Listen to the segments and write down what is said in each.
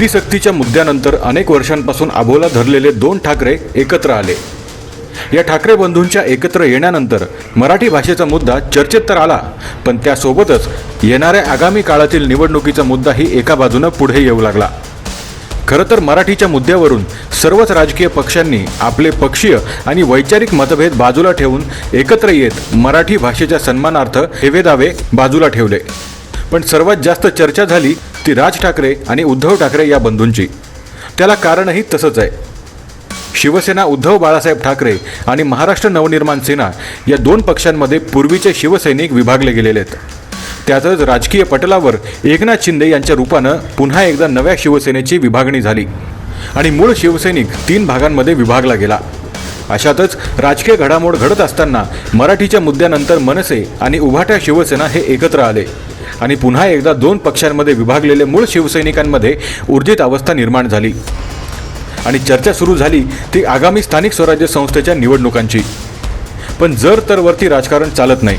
हिंदी सक्तीच्या मुद्द्यानंतर अनेक वर्षांपासून आबोला धरलेले दोन ठाकरे एकत्र आले. या ठाकरे बंधूंच्या एकत्र येण्यानंतर मराठी भाषेचा मुद्दा चर्चेत तर आला पण त्यासोबतच येणाऱ्या आगामी काळातील निवडणुकीचा मुद्दाही एका बाजूनं पुढे येऊ लागला. खरं तर मराठीच्या मुद्द्यावरून सर्वच राजकीय पक्षांनी आपले पक्षीय आणि वैचारिक मतभेद बाजूला ठेवून एकत्र येत मराठी भाषेच्या सन्मानार्थ हेवेदावे बाजूला ठेवले. पण सर्वात जास्त चर्चा झाली ती राज ठाकरे आणि उद्धव ठाकरे या बंधूंची. त्याला कारणही तसंच आहे. शिवसेना उद्धव बाळासाहेब ठाकरे आणि महाराष्ट्र नवनिर्माण सेना या दोन पक्षांमध्ये पूर्वीचे शिवसैनिक विभागले गेलेले आहेत. त्यातच राजकीय पटलावर एकनाथ शिंदे यांच्या रूपानं पुन्हा एकदा नव्या शिवसेनेची विभागणी झाली आणि मूळ शिवसैनिक तीन भागांमध्ये विभागला गेला. अशातच राजकीय घडामोड घडत असताना मराठीच्या मुद्द्यानंतर मनसे आणि उभाट्या शिवसेना हे एकत्र आले. आणि पुन्हा एकदा दोन पक्षांमध्ये विभागलेले मूळ शिवसैनिकांमध्ये ऊर्जित अवस्था निर्माण झाली. आणि चर्चा सुरू झाली ती आगामी स्थानिक स्वराज्य संस्थेच्या निवडणुकांची. पण जर तर वरती राजकारण चालत नाही.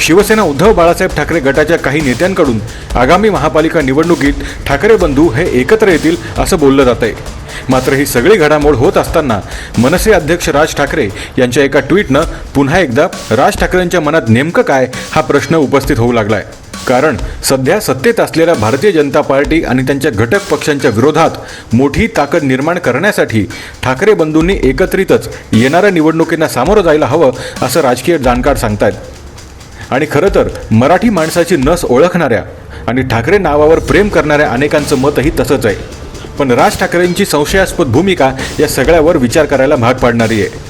शिवसेना उद्धव बाळासाहेब ठाकरे गटाच्या काही नेत्यांकडून आगामी महापालिका निवडणुकीत ठाकरे बंधू हे एकत्र येतील असं बोललं जात आहे मात्र ही सगळी घडामोड होत असताना मनसे अध्यक्ष राज ठाकरे यांच्या एका ट्विटनं पुन्हा एकदा राज ठाकरेंच्या मनात नेमकं काय हा प्रश्न उपस्थित होऊ लागलाय. कारण सध्या सत्तेत असलेल्या भारतीय जनता पार्टी आणि त्यांच्या घटक पक्षांच्या विरोधात मोठी ताकद निर्माण करण्यासाठी ठाकरे बंधूंनी एकत्रितच येणाऱ्या निवडणुकींना सामोरं जायला हवं असं राजकीय जाणकार सांगतायत. आणि खरं तर मराठी माणसाची नस ओळखणाऱ्या आणि ठाकरे नावावर प्रेम करणाऱ्या अनेकांचं मतही तसंच आहे. पण राज ठाकरेंची संशयास्पद भूमिका या सगळ्यावर विचार करायला भाग पाडणारी आहे.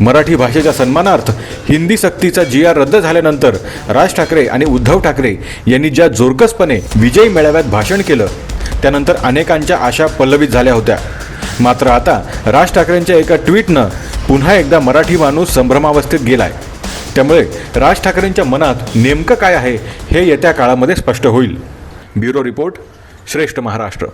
मराठी भाषेच्या सन्मानार्थ हिंदी सक्तीचा जी आर रद्द झाल्यानंतर राज ठाकरे आणि उद्धव ठाकरे यांनी ज्या जोरकसपणे विजयी मेळाव्यात भाषण केलं त्यानंतर अनेकांच्या आशा पल्लवित झाल्या होत्या. मात्र आता राज ठाकरेंच्या एका ट्विटनं पुन्हा एकदा मराठी माणूस संभ्रमावस्थेत गेलाय. त्यामुळे राज ठाकरेंच्या मनात नेमकं काय आहे हे येत्या काळामध्ये स्पष्ट होईल. ब्युरो रिपोर्ट श्रेष्ठ महाराष्ट्र.